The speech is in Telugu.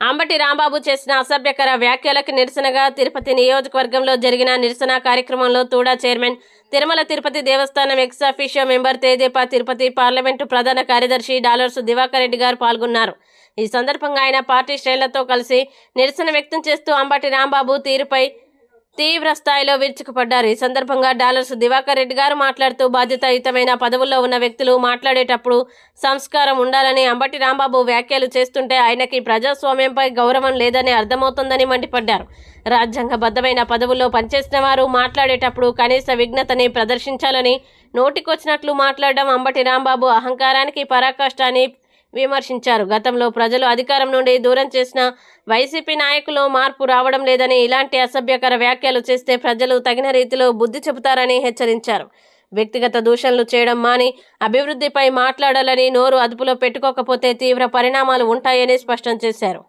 అంబటి రాంబాబు చేసిన అసభ్యకర వ్యాఖ్యలకు నిరసనగా తిరుపతి నియోజకవర్గంలో జరిగిన నిరసన కార్యక్రమంలో తూడా chairman Tirumala Tirupati Devasthanam ex officio member Tedepa Tirupati parliament ప్రధాన కార్యదర్శి డాలర్స్ దివాకర్ రెడ్డి గారు పాల్గొన్నారు. ఈ సందర్భంగా ఆయన పార్టీ శ్రేణులతో కలిసి నిరసన వ్యక్తం చేస్తూ అంబటి రాంబాబు తీరుపై తీవ్ర స్థాయిలో విరుచుకుపడ్డారు. ఈ సందర్భంగా డాలర్స్ దివాకర్ రెడ్డి గారు మాట్లాడుతూ బాధ్యతాయుతమైన పదవుల్లో ఉన్న వ్యక్తులు మాట్లాడేటప్పుడు సంస్కారం ఉండాలని అంబటి రాంబాబు వ్యాఖ్యలు చేస్తుంటే ఆయనకి ప్రజాస్వామ్యంపై గౌరవం లేదని అర్థమవుతుందని మండిపడ్డారు. రాజ్యాంగబద్ధమైన పదవుల్లో పనిచేసిన వారు మాట్లాడేటప్పుడు కనీస విఘ్నతని ప్రదర్శించాలని నోటికొచ్చినట్లు మాట్లాడడం అంబటి రాంబాబు అహంకారానికి పరాకాష్ట అని విమర్శించారు. గతంలో ప్రజలు అధికారం నుండి దూరం చేసిన వైసీపీ నాయకులు మార్పు రావడం లేదని ఇలాంటి అసభ్యకర వ్యాఖ్యలు చేస్తే ప్రజలు తగిన రీతిలో బుద్ధి చెబుతారని హెచ్చరించారు. వ్యక్తిగత దూషణలు చేయడం మాని అభివృద్ధిపై మాట్లాడాలని నోరు అదుపులో పెట్టుకోకపోతే తీవ్ర పరిణామాలు ఉంటాయని స్పష్టం చేశారు.